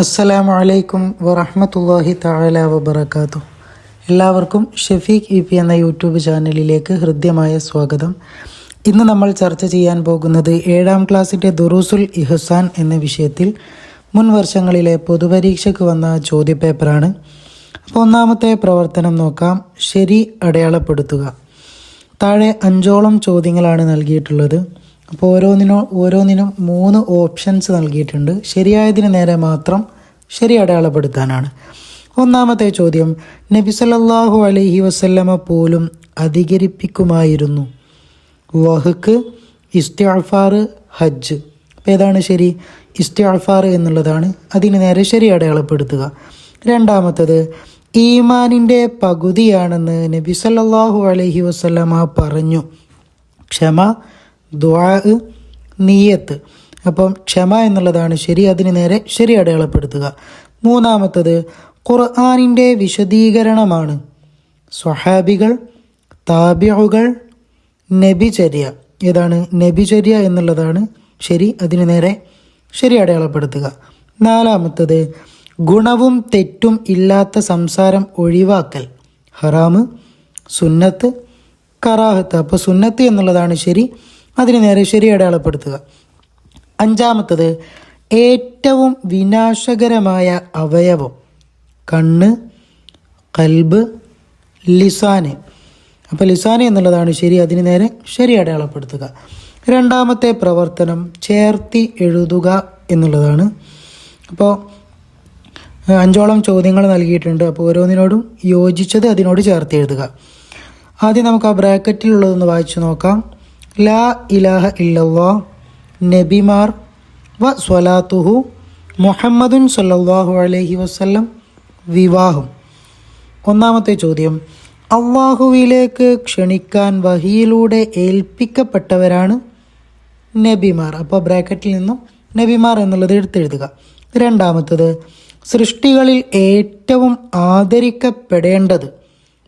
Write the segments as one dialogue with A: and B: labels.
A: അസ്സലാമു അലൈക്കും വറഹ്മത്തുള്ളാഹി തആല വബറകാതു എല്ലാവർക്കും ഷഫീഖ് ഇ പി എന്ന യൂട്യൂബ് ചാനലിലേക്ക് ഹൃദ്യമായ സ്വാഗതം. ഇന്ന് നമ്മൾ ചർച്ച ചെയ്യാൻ പോകുന്നത് ഏഴാം ക്ലാസ്സിന്റെ ദുറൂസുൽ ഇഹ്സാൻ എന്ന വിഷയത്തിൽ. മുൻ വർഷങ്ങളിലെ പൊതുപരീക്ഷയ്ക്ക് വന്ന ചോദ്യപേപ്പറാണ്. അപ്പോൾ ഒന്നാമത്തെ പ്രവർത്തനം നോക്കാം. ശരി അടയാളപ്പെടുത്തുക. താഴെ അഞ്ചോളം ചോദ്യങ്ങളാണ് നൽകിയിട്ടുള്ളത്. അപ്പോൾ ഓരോന്നിനും ഓരോന്നിനും മൂന്ന് ഓപ്ഷൻസ് നൽകിയിട്ടുണ്ട്. ശരിയായതിന് നേരെ മാത്രം ശരി അടയാളപ്പെടുത്താനാണ്. ഒന്നാമത്തെ ചോദ്യം നബി സല്ലല്ലാഹു അലൈഹി വസല്ലമ പോലും അധികരിപ്പിക്കുമായിരുന്നു. വഹക്ക് ഇസ്തിഅഫാർ ഹജ്ജ്. അപ്പോൾ ഏതാണ് ശരി? ഇസ്തിഅഫാർ എന്നുള്ളതാണ് അതിന് നേരെ ശരി അടയാളപ്പെടുത്തുക. രണ്ടാമത്തത് ഈമാനിന്റെ പകുതിയാണെന്ന് നബി സല്ലല്ലാഹു അലൈഹി വസല്ലമ പറഞ്ഞു. ക്ഷമ ദ്വാ നീയത്ത് അപ്പം ക്ഷമ എന്നുള്ളതാണ് ശരി അതിന് നേരെ ശരി അടയാളപ്പെടുത്തുക. മൂന്നാമത്തത് ഖുർആാനിന്റെ വിശദീകരണമാണ്. സ്വഹാബികൾ താബിയുകൾ നബിചര്യ. ഏതാണ്? നബിചര്യ എന്നുള്ളതാണ് ശരി അതിന് നേരെ ശരി അടയാളപ്പെടുത്തുക. നാലാമത്തത് ഗുണവും തെറ്റും ഇല്ലാത്ത സംസാരം ഒഴിവാക്കൽ. ഹറാമ് സുന്നത്ത് കറാഹത്ത്. അപ്പോൾ സുന്നത്ത് എന്നുള്ളതാണ് ശരി അതിന് നേരെ ശരി അടയാളപ്പെടുത്തുക. അഞ്ചാമത്തത് ഏറ്റവും വിനാശകരമായ അവയവം. കണ്ണ് കൽബ് ലിസാന്. അപ്പോൾ ലിസാന് എന്നുള്ളതാണ് ശരി അതിന് നേരെ ശരി അടയാളപ്പെടുത്തുക. രണ്ടാമത്തെ പ്രവർത്തനം ചേർത്തി എഴുതുക എന്നുള്ളതാണ്. അപ്പോൾ അഞ്ചോളം ചോദ്യങ്ങൾ നൽകിയിട്ടുണ്ട്. അപ്പോൾ ഓരോന്നിനോടും യോജിച്ചത് അതിനോട് ചേർത്ത് എഴുതുക. ആദ്യം നമുക്ക് ആ ബ്രാക്കറ്റിലുള്ളതൊന്ന് വായിച്ചു നോക്കാം. ലാ ഇലാഹ ഇല്ലല്ലാ നബിമാർ വ സ്വലാത്തുഹു മുഹമ്മദുൻ സല്ലാഹു അലഹി വസല്ലം വിവാഹം. ഒന്നാമത്തെ ചോദ്യം അള്ളാഹുവിലേക്ക് ക്ഷണിക്കാൻ വഹിയിലൂടെ ഏൽപ്പിക്കപ്പെട്ടവരാണ് നബിമാർ. അപ്പോൾ ബ്രാക്കറ്റിൽ നിന്നും നബിമാർ എന്നുള്ളത് എടുത്തെഴുതുക രണ്ടാമത്തത് സൃഷ്ടികളിൽ ഏറ്റവും ആദരിക്കപ്പെടേണ്ടത്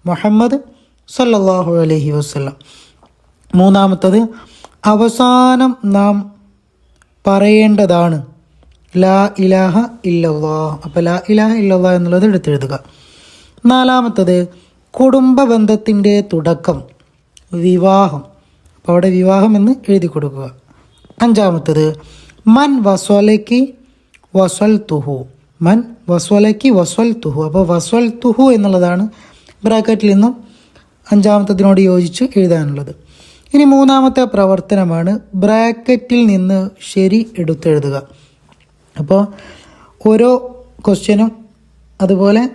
A: മുഹമ്മദ് സല്ലാഹു അലഹി വസല്ലം. മൂന്നാമത്തത് അവസാനം നാം പറയേണ്ടതാണ്. ലാ ഇലാഹ ഇല്ലല്ലാ അപ്പോൾ ലാ ഇലാഹ ഇല്ലല്ലാ എന്നുള്ളത് എടുത്തെഴുതുക. നാലാമത്തത് കുടുംബ ബന്ധത്തിന്റെ തുടക്കം വിവാഹം. അപ്പോൾ അവിടെ വിവാഹം എന്ന് എഴുതി കൊടുക്കുക. അഞ്ചാമത്തത് മൻ വസ്വലയ്ക്ക് വസ്വൽ തുഹു മൻ വസ്വലയ്ക്ക് വസ്വൽ തുഹു അപ്പോൾ വസ്വൽ തുഹു എന്നുള്ളതാണ് ബ്രാക്കറ്റിൽ നിന്നും അഞ്ചാമത്തതിനോട് യോജിച്ച് എഴുതാനുള്ളത്. ഇനി മൂന്നാമത്തെ പ്രവർത്തനമാണ് ബ്രാക്കറ്റിൽ നിന്ന് ശരി എടുത്തെഴുതുക. അപ്പോൾ ഓരോ ക്വസ്റ്റ്യനും അതുപോലെ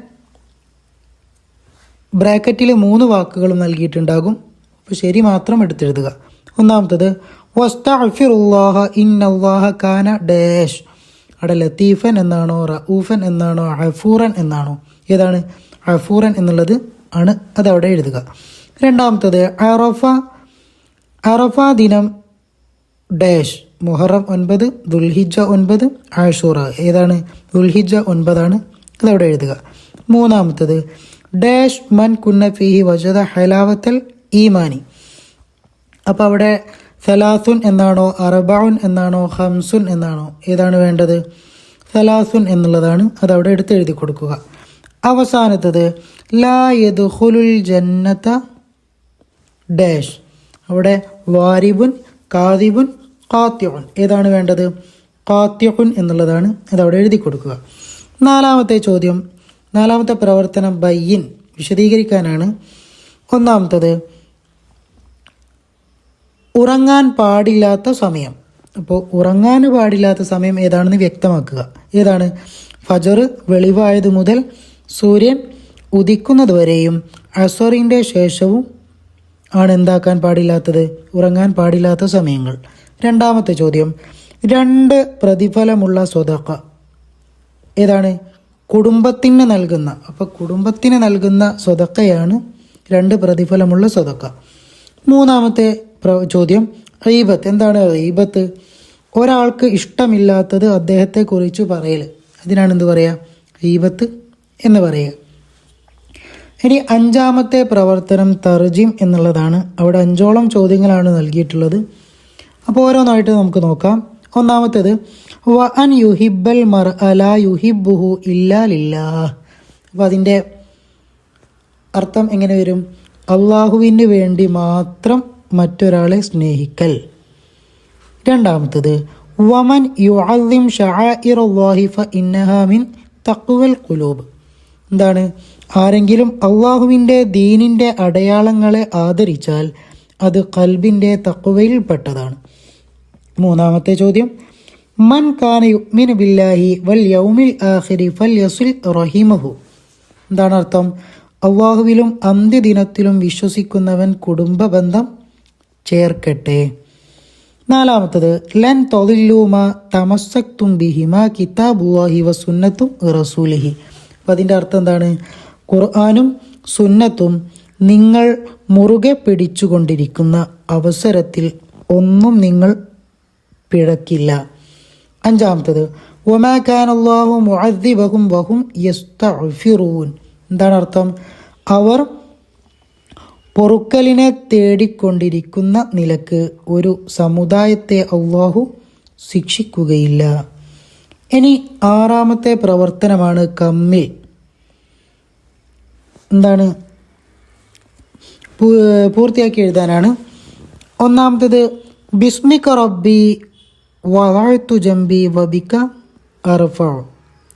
A: ബ്രാക്കറ്റിൽ മൂന്ന് വാക്കുകളും നൽകിയിട്ടുണ്ടാകും. അപ്പോൾ ശരി മാത്രം എടുത്തെഴുതുക. ഒന്നാമത്തത് വസ്തഅഫിറുല്ലാഹ ഇന്നല്ലാഹ കാന ഡാഷ്. അവിടെ ലത്തീഫൻ എന്നാണോ റഊഫൻ എന്നാണോ അഫൂറൻ എന്നാണോ ഏതാണ്? അഫൂറൻ എന്നുള്ളത് ആണ് അതവിടെ എഴുതുക. രണ്ടാമത്തത് അറഫ അറഫ ദിനം ഡാഷ് മുഹറം ഒൻപത് ദുൽഹിജ ഒൻപത് ആഷൂറ. ഏതാണ്? ദുൽഹിജ ഒൻപതാണ്. അതവിടെ എഴുതുക. മൂന്നാമത്തത് ഡാഷ് മൻ കുന്ന ഫിഹി വജദ ഹലാവത്തൽ ഈമാനി. അപ്പോൾ അവിടെ സലാസുൻ എന്നാണോ അറബാൻ എന്നാണോ ഹംസുൻ എന്നാണോ ഏതാണ് വേണ്ടത്? സലാസുൻ എന്നുള്ളതാണ് അതവിടെ എടുത്ത് എഴുതി കൊടുക്കുക. അവസാനത്തത് ലാ യദ്ഖുലുൽ ജന്നത ഡാഷ്. അവിടെ വാരിബുൻ കാതിബുൻ കാത്യുൻ ഏതാണ് വേണ്ടത്? കാത്യുൻ എന്നുള്ളതാണ് അതവിടെ എഴുതി കൊടുക്കുക. നാലാമത്തെ ചോദ്യം. നാലാമത്തെ പ്രവർത്തനം ബയ്യിൻ വിശദീകരിക്കാനാണ്. ഒന്നാമത്തത് ഉറങ്ങാൻ പാടില്ലാത്ത സമയം. അപ്പോൾ ഉറങ്ങാൻ പാടില്ലാത്ത സമയം ഏതാണെന്ന് വ്യക്തമാക്കുക. ഏതാണ്? ഫജർ വെളിവായത് മുതൽ സൂര്യൻ ഉദിക്കുന്നത് വരെയും അസറിന്റെ ശേഷവും ആണ് എന്താക്കാൻ പാടില്ലാത്തത്? ഉറങ്ങാൻ പാടില്ലാത്ത സമയങ്ങൾ. രണ്ടാമത്തെ ചോദ്യം. രണ്ട് പ്രതിഫലമുള്ള സ്വതക്ക. ഏതാണ്? കുടുംബത്തിന് നൽകുന്ന. അപ്പോൾ കുടുംബത്തിന് നൽകുന്ന സ്വതക്കയാണ് രണ്ട് പ്രതിഫലമുള്ള സ്വതക്ക. മൂന്നാമത്തെ ചോദ്യം. റീബത്ത് എന്താണ് റീബത്ത് ഒരാൾക്ക് ഇഷ്ടമില്ലാത്തത് അദ്ദേഹത്തെക്കുറിച്ച് പറയൽ അതിനാണ് എന്ത് പറയുക റീബത്ത് എന്ന് പറയുക ഇനി അഞ്ചാമത്തെ പ്രവർത്തനം തർജിം എന്നുള്ളതാണ്. അവിടെ അഞ്ചോളം ചോദ്യങ്ങളാണ് നൽകിയിട്ടുള്ളത്. അപ്പോൾ ഓരോന്നായിട്ട് നമുക്ക് നോക്കാം. ഒന്നാമത്തേത് വ അൻ യുഹിബൽ മർ അല യുഹിബുഹു ഇല്ലാ ലില്ല അപ്പോൾ അതിന്റെ അർത്ഥം എങ്ങനെ വരും? അള്ളാഹുവിന് വേണ്ടി മാത്രം മറ്റൊരാളെ സ്നേഹിക്കൽ. രണ്ടാമത്തത് വമൻ യു അലിം ഷാ ഷആഇറല്ലാഹി ഫഇന്നഹാ ഇന്നഹാമിൻ തക്കുവൽ ഖുലൂബ്. എന്താണ്? ആരെങ്കിലും അള്ളാഹുവിന്റെ ദീനിന്റെ അടയാളങ്ങളെ ആദരിച്ചാൽ അത് കൽബിന്റെ തക്കുവയിൽപ്പെട്ടതാണ് മൂന്നാമത്തെ ചോദ്യം. മൻ കാന ബില്ലാഹി വൽ യൗമിൽ ആഖിരി ഫൽ യസുൽ റഹിമഹു. എന്താണ് അർത്ഥം? അള്ളാഹുവിലും അന്ത്യദിനത്തിലും വിശ്വസിക്കുന്നവൻ കുടുംബ ബന്ധം ചേർക്കട്ടെ. നാലാമത്തത്. ലൻ തൊതില്ലൂമ തമസക്തും ബിഹിമ കിതാബുവാഹി വസുന്നത്തും റസൂലിഹി. അപ്പം അതിന്റെ അർത്ഥം എന്താണ്? ഖുർആാനും സുന്നത്തും നിങ്ങൾ മുറുകെ പിടിച്ചുകൊണ്ടിരിക്കുന്ന അവസരത്തിൽ ഒന്നും നിങ്ങൾ പിഴക്കില്ല. അഞ്ചാമത്തത് ഒമാ ഖാൻ അള്ളാഹു മുഅദ്ദിബഹും വഹും യസ്തഅഫിറൂൻ എന്താണ് അർത്ഥം? അവർ പൊറുക്കലിനെ തേടിക്കൊണ്ടിരിക്കുന്ന നിലയ്ക്ക് ഒരു സമുദായത്തെ അള്ളാഹു ശിക്ഷിക്കുകയില്ല. ഇനി ആറാമത്തെ പ്രവർത്തനമാണ് കമ്മിൽ. എന്താണ്? പൂർത്തിയാക്കി എഴുതാനാണ്. ഒന്നാമത്തേത് ബിസ്മിക റബ്ബി വഴത്തു ജംബി വബിക്ക അറഫ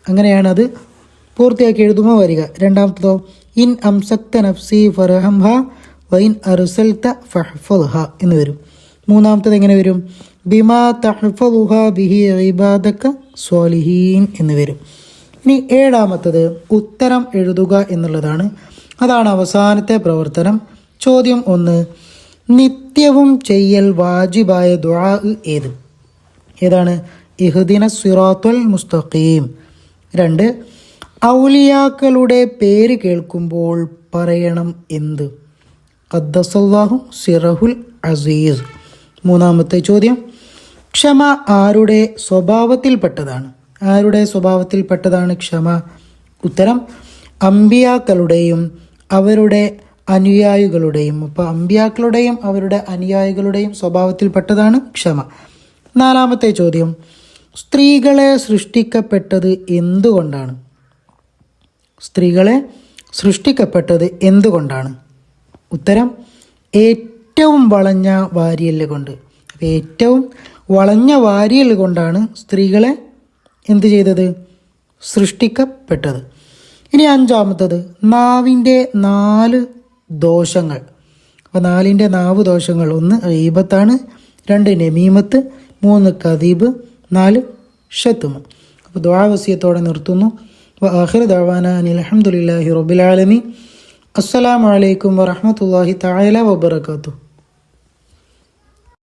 A: അങ്ങനെയാണ് അത് പൂർത്തിയാക്കി എഴുതുമ്പോൾ വരിക. രണ്ടാമത്തതോ ഇൻ അംസക്ത നഫ്സി ഫർഹംഹ വൈൻ അറുസൽത്ത ഫഹ്ഫൽഹ എന്ന് വരും. മൂന്നാമത്തത് എങ്ങനെ വരും? ബിമാ തഹ്ഫലുഹ ബിഹി ഇബാദക്ക സ്വാലിഹീൻ എന്ന് വരും. ഇനി ഏഴാമത്തത് ഉത്തരം എഴുതുക എന്നുള്ളതാണ് അതാണ് അവസാനത്തെ പ്രവർത്തനം. ചോദ്യം ഒന്ന് നിത്യവും ചെയ്യൽ വാജിബായ ദുആ ഏത്? ഏതാണ്? ഇഹ്ദിന സിറാത്തുൽ മുസ്തഖീം. രണ്ട് ഔലിയാക്കളുടെ പേര് കേൾക്കുമ്പോൾ പറയണം എന്ത്? ഖദ്ദസല്ലാഹു സിറഹുൽ അസീസ്. മൂന്നാമത്തെ ചോദ്യം ക്ഷമ ആരുടെ സ്വഭാവത്തിൽപ്പെട്ടതാണ്? ആരുടെ സ്വഭാവത്തിൽപ്പെട്ടതാണ് ക്ഷമ? ഉത്തരം അമ്പിയാക്കളുടെയും അവരുടെ അനുയായികളുടെയും അപ്പോൾ അമ്പ്യാക്കളുടെയും അവരുടെ അനുയായികളുടെയും സ്വഭാവത്തിൽപ്പെട്ടതാണ് ക്ഷമ. നാലാമത്തെ ചോദ്യം. സ്ത്രീകളെ സൃഷ്ടിക്കപ്പെട്ടത് എന്തുകൊണ്ടാണ്? സ്ത്രീകളെ സൃഷ്ടിക്കപ്പെട്ടത് എന്തുകൊണ്ടാണ്? ഉത്തരം. ഏറ്റവും വളഞ്ഞ വാരിയൽ കൊണ്ട്. ഏറ്റവും വളഞ്ഞ വാരിയൽ കൊണ്ടാണ് സ്ത്രീകളെ എന്ത് ചെയ്തത്? സൃഷ്ടിക്കപ്പെട്ടത്. ഇനി അഞ്ചാമത്തത് നാവിന്റെ നാല് ദോഷങ്ങൾ. അപ്പോൾ നാലിന്റെ നാവ് ദോഷങ്ങൾ ഒന്ന് ഈബത്താണ് രണ്ട് നമീമത്ത് മൂന്ന് കദീബ് നാല് ഷത്തുമ അപ്പോൾ ദ്വാവസ്യത്തോടെ നിർത്തുന്നു. ആഖിർ ദവാന അനിൽ അഹമ്മദില്ലാഹി റബുലാലമി അസ്സലാമലൈക്കും വറഹമത്തല്ലാഹി താല വബർക്കാത്തു